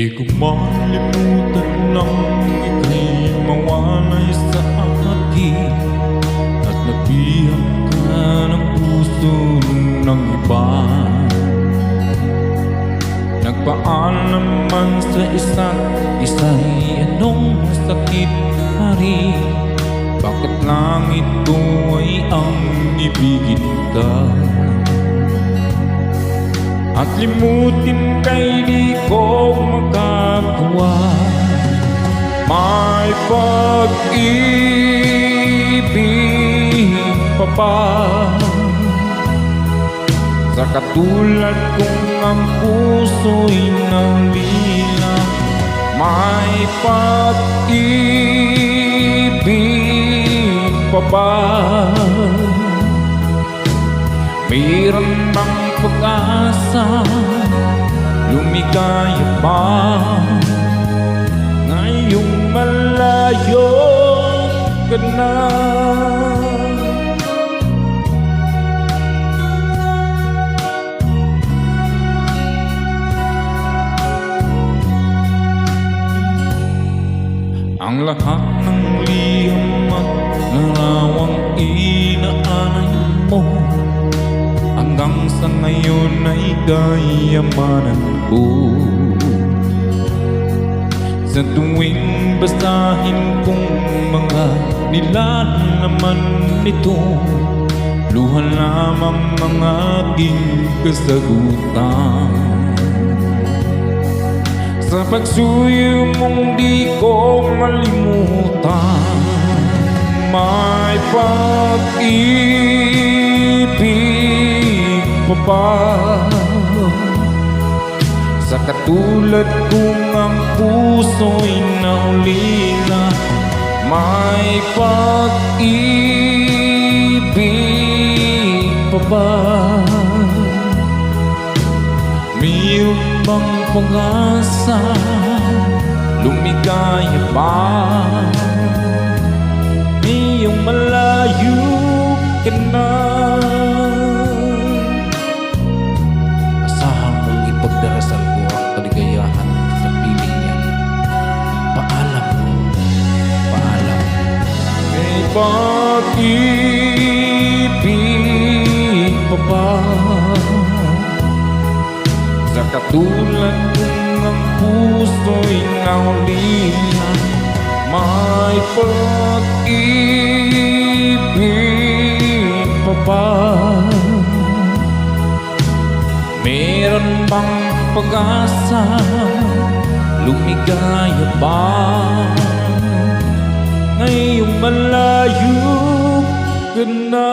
Malimutan lang ika'y mawalay sa akin. At nabihag ka ng puso ng iba. Nagpaalam man sa isa't isa'y anong sakit pa rin? Bakit lang ito ay ang ibigin ka At limutin kay di ko magagawa May pag-ibig pa ba sa katulad kong ang puso'y nalila May pag-ibig pa ba? Mayroon pag-asa? Lumigaya pa Ngayong malayo ka na Ang lahat ng liham at larawang inaanan mo Hanggang sa ngayon ay kayamanan ko. Sa tuwing basahin kong mga nilalaman nito Luha lamang mga aking kasagutan. Sa pagsuyo mong di ko malimutan May pag-ibig ba? Sa katulad kong ang puso'y naulila May pag-ibig pa ba? Mayroon bang pag-asa Lumigaya pa Ngayong malayo ka na pag-ibig pa. Ba Sa katulad kong ang puso'y naulila May pag-ibig pa. Ba Meron bang pag-asa? Lumigaya ba Ngayong malayo ka na